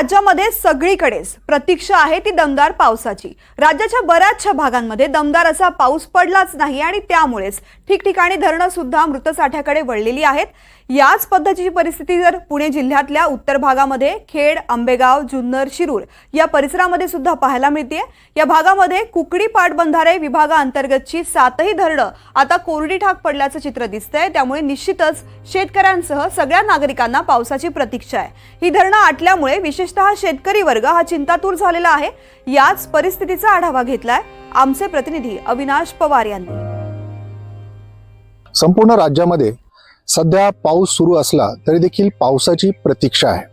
राज्यामध्ये सगळीकडेच प्रतीक्षा आहे ती दमदार पावसाची. राज्याच्या बऱ्याचशा भागांमध्ये दमदार असा पाऊस पडलाच नाही आणि त्यामुळेच ठिकठिकाणी धरणं सुद्धा मृतसाठ्याकडे वळलेली आहेत. याच पद्धतीची परिस्थिती जर पुणे जिल्ह्यातल्या उत्तर भागामध्ये खेड आंबेगाव जुन्नर शिरूर या परिसरामध्ये सुद्धा पाहायला मिळते या भागामध्ये कुकडी पाटबंधारे विभागाअंतर्गतची सातही धरणं आता कोरडी ठाक पडल्याचं चित्र दिसतंय. त्यामुळे निश्चितच शेतकऱ्यांसह सगळ्या नागरिकांना पावसाची प्रतीक्षा आहे. ही धरणं आटल्यामुळे विशेषतः शेतकरी वर्ग हा चिंतातूर झालेला आहे. याच परिस्थितीचा आढावा घेतलाय आमचे प्रतिनिधी अविनाश पवार यांनी. संपूर्ण राज्यामध्ये सध्या पाऊस सुरू असला तरी देखील पावसाची प्रतीक्षा आहे.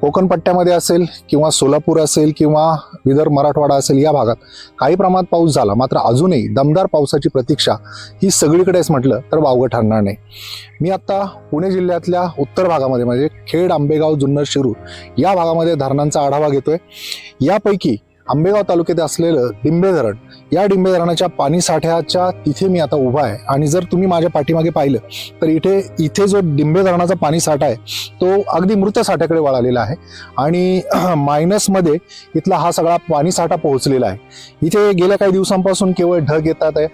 कोकण पट्ट्यामध्ये असेल किंवा सोलापूर असेल किंवा विदर्भ मराठवाडा असेल या भागात काही प्रमाणात पाऊस झाला मात्र अजूनही दमदार पावसाची प्रतीक्षा ही सगळीकडेच म्हटलं तर वावगं ठरणार नाही. मी आत्ता पुणे जिल्ह्यातल्या उत्तर भागामध्ये म्हणजे खेड आंबेगाव जुन्नर शिरूर या भागामध्ये धरणांचा आढावा घेतोय. यापैकी आंबेगाव तालुक्यात असलेलं डिंबे धरण या डिंबे धरणाच्या पाणी साठ्याच्या तिथे मी आता उभा आहे. आणि जर तुम्ही माझ्या पाठीमागे पाहिलं तर इथे इथे जो डिंबे धरणाचा पाणी साठा आहे तो अगदी मृत साठ्याकडे वळालेला आहे. आणि मायनसमध्ये इथला हा सगळा पाणी साठा पोहोचलेला आहे. इथे गेल्या काही दिवसांपासून केवळ ढग येतात आहे.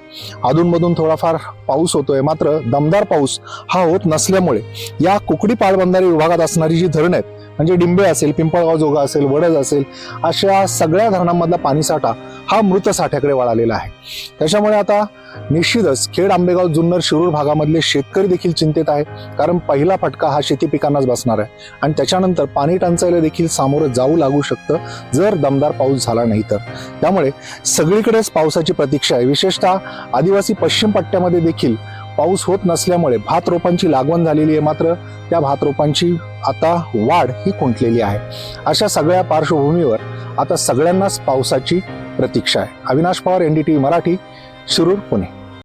अधूनमधून थोडाफार पाऊस होतोय. मात्र दमदार पाऊस हा होत नसल्यामुळे या कुकडी पाळबंधारे विभागात असणारी जी धरणं आहेत म्हणजे डिंबे असेल पिंपळगाव जोगा असेल वडद असेल अशा सगळ्या धरणांमधला पाणीसाठा हा मृत साठ्याकडे वळालेला आहे. त्याच्यामुळे आता निश्चितच खेड आंबेगाव जुन्नर शिरूर भागामधले शेतकरी देखील चिंतेत आहे कारण पहिला फटका हा शेती पिकांनाच बसणार आहे. आणि त्याच्यानंतर पाणी टंचाईला देखील सामोरं जाऊ लागू शकतं जर दमदार पाऊस झाला नाही तर. त्यामुळे सगळीकडेच पावसाची प्रतीक्षा आहे. विशेषतः आदिवासी पश्चिम पट्ट्यामध्ये देखील पाऊस होत नसल्यामुळे भात रोपांची लागवण झालेली आहे मात्र त्या भात रोपांची आता वाढ ही खुंटलेली आहे. अशा सगळ्या पार्श्वभूमीवर आता सगळ्यांनाच पावसाची प्रतीक्षा आहे. अविनाश पवार एनडीटी मराठी शिरूर पुणे.